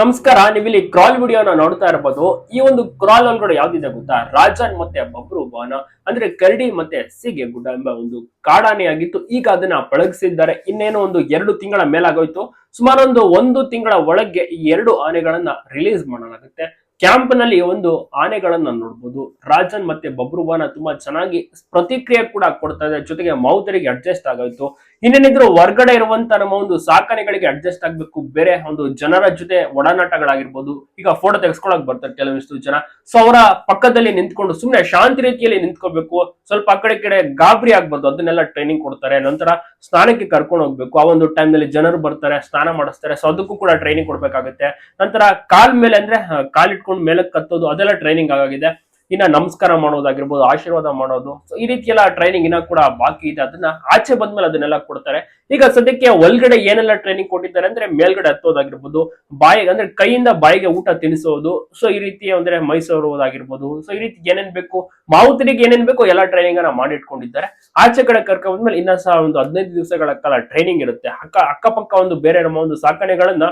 ನಮಸ್ಕಾರ. ನೀವು ಇಲ್ಲಿ ಕ್ರಾಲ್ ವಿಡಿಯೋನ ನೋಡ್ತಾ ಇರಬಹುದು ಈ ಒಂದು ಕ್ರಾಲ್ ಒಳಗಡೆ ಯಾವ್ದಿದೆ ಗೊತ್ತಾ? ರಾಜನ್ ಮತ್ತೆ ಬಬ್ರು ಬಾನ ಅಂದ್ರೆ ಕರಡಿ ಮತ್ತೆ ಸಿಗೆ ಗುಡ್ಡ ಎಂಬ ಒಂದು ಕಾಡಾನೆ ಆಗಿತ್ತು. ಈಗ ಅದನ್ನ ಪಳಗಿಸಿದ್ದಾರೆ. ಇನ್ನೇನು ಒಂದು ಎರಡು ತಿಂಗಳ ಮೇಲಾಗೋಯ್ತು. ಸುಮಾರೊಂದು ಒಂದು ತಿಂಗಳ ಒಳಗೆ ಈ ಎರಡು ಆನೆಗಳನ್ನ ರಿಲೀಸ್ ಮಾಡಲಾಗುತ್ತೆ. ಕ್ಯಾಂಪ್ನಲ್ಲಿ ಒಂದು ಆನೆಗಳನ್ನ ನೋಡ್ಬೋದು. ರಾಜನ್ ಮತ್ತೆ ಬಬ್ರುವಾನ ತುಂಬಾ ಚೆನ್ನಾಗಿ ಪ್ರತಿಕ್ರಿಯೆ ಕೂಡ ಕೊಡ್ತಾ ಇದೆ ಜೊತೆಗೆ ಮೌತರಿಗೆ ಅಡ್ಜಸ್ಟ್ ಆಗೋಯ್ತು. ಇನ್ನೇನಿದ್ರು ಹೊರ್ಗಡೆ ಇರುವಂತ ನಮ್ಮ ಒಂದು ಸಾಕಣೆಗಳಿಗೆ ಅಡ್ಜಸ್ಟ್ ಆಗ್ಬೇಕು. ಬೇರೆ ಒಂದು ಜನರ ಜೊತೆ ಒಡನಾಟಗಳಾಗಿರ್ಬೋದು. ಈಗ ಫೋಟೋ ತೆಗೆಸ್ಕೊಳಕ್ ಬರ್ತಾರೆ ಕೆಲವಿಷ್ಟು ಜನ. ಸೊ ಅವರ ಪಕ್ಕದಲ್ಲಿ ನಿಂತ್ಕೊಂಡು ಸುಮ್ಮನೆ ಶಾಂತಿ ರೀತಿಯಲ್ಲಿ ನಿಂತ್ಕೋಬೇಕು. ಸ್ವಲ್ಪ ಆ ಕಡೆ ಕಡೆ ಗಾಬರಿ ಆಗ್ಬಾರ್ದು. ಅದನ್ನೆಲ್ಲ ಟ್ರೈನಿಂಗ್ ಕೊಡ್ತಾರೆ. ನಂತರ ಸ್ನಾನಕ್ಕೆ ಕರ್ಕೊಂಡು ಹೋಗ್ಬೇಕು. ಆ ಒಂದು ಟೈಮ್ನಲ್ಲಿ ಜನರು ಬರ್ತಾರೆ, ಸ್ನಾನ ಮಾಡಿಸ್ತಾರೆ. ಸೊ ಅದಕ್ಕೂ ಕೂಡ ಟ್ರೈನಿಂಗ್ ಕೊಡ್ಬೇಕಾಗುತ್ತೆ. ನಂತರ ಕಾಲ್ ಮೇಲೆ ಅಂದ್ರೆ ಕಾಲಿಟ್ಕೊಂಡು ಮೇಲಕ್ಕೆ ಕತ್ತೋದು ಅದೆಲ್ಲ ಟ್ರೈನಿಂಗ್ ಆಗಿದೆ ಇನ್ನ ನಮಸ್ಕಾರ ಮಾಡೋದಾಗಿರ್ಬೋದು, ಆಶೀರ್ವಾದ ಮಾಡೋದು. ಸೊ ಈ ರೀತಿ ಎಲ್ಲ ಟ್ರೈನಿಂಗ್ ಇನ್ನ ಕೂಡ ಬಾಕಿ ಇದೆ. ಅದನ್ನ ಆಚೆ ಬಂದ್ಮೇಲೆ ಅದನ್ನೆಲ್ಲ ಕೊಡ್ತಾರೆ. ಈಗ ಸದ್ಯಕ್ಕೆ ಒಳಗಡೆ ಏನೆಲ್ಲ ಟ್ರೈನಿಂಗ್ ಕೊಟ್ಟಿದ್ದಾರೆ ಅಂದ್ರೆ ಮೇಲ್ಗಡೆ ಹತ್ತೋದಾಗಿರ್ಬೋದು, ಬಾಯಿಗೆ ಅಂದ್ರೆ ಕೈಯಿಂದ ಬಾಯಿಗೆ ಊಟ ತಿನ್ನಿಸೋದು ಸೊ ಈ ರೀತಿ ಅಂದ್ರೆ ಮೈಸೂರುವುದಾಗಿರ್ಬೋದು ಸೊ ಈ ರೀತಿ ಏನೇನ್ ಬೇಕು, ಮಾವುತರಿಗೆ ಏನೇನ್ ಬೇಕು ಎಲ್ಲ ಟ್ರೈನಿಂಗ್ ಅನ್ನ ಮಾಡಿಟ್ಕೊಂಡಿದ್ದಾರೆ. ಆಚೆ ಕಡೆ ಕರ್ಕ ಬಂದ್ಮೇಲೆ ಇನ್ನ ಸಹ ಒಂದು ಹದಿನೈದು ದಿವಸಗಳ ಕಾಲ ಟ್ರೈನಿಂಗ್ ಇರುತ್ತೆ. ಅಕ್ಕ, ಅಕ್ಕಪಕ್ಕ ಒಂದು ಬೇರೆ ನಮ್ಮ ಒಂದು ಸಾಕಣೆಗಳನ್ನ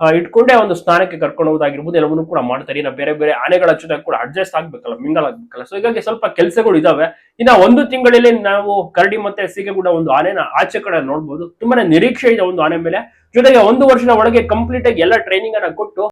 ಇಟ್ಕೊಂಡೇ ಒಂದು ಸ್ಥಾನಕ್ಕೆ ಕರ್ಕೊಂಡು ಹೋಗೋದಾಗಿರ್ಬೋದು ಎಲ್ಲವನ್ನೂ ಕೂಡ ಮಾಡ್ತಾರೆ. ಇನ್ನ ಬೇರೆ ಬೇರೆ ಆನೆಗಳ ಜೊತೆ ಕೂಡ ಅಡ್ಜಸ್ಟ್ ಆಗ್ಬೇಕಲ್ಲ, ಮಿಂಗಲ್ ಆಗ್ಬೇಕಲ್ಲ. ಸೊ ಹೀಗಾಗಿ ಸ್ವಲ್ಪ ಕೆಲಸಗಳು ಇದಾವೆ. ಇನ್ನ ಒಂದು ತಿಂಗಳಲ್ಲಿ ನಾವು ಕರಡಿ ಮತ್ತೆ ಸಿಗೆ ಕೂಡ ಒಂದು ಆನೆನ ಆಚೆ ಕಡೆ ನೋಡ್ಬೋದು. ತುಂಬಾನೇ ನಿರೀಕ್ಷೆ ಇದೆ ಒಂದು ಆನೆ ಮೇಲೆ. ಜೊತೆಗೆ ಒಂದು ವರ್ಷದ ಒಳಗೆ ಕಂಪ್ಲೀಟ್ ಆಗಿ ಎಲ್ಲ ಟ್ರೈನಿಂಗ್ ಅನ್ನ ಕೊಟ್ಟು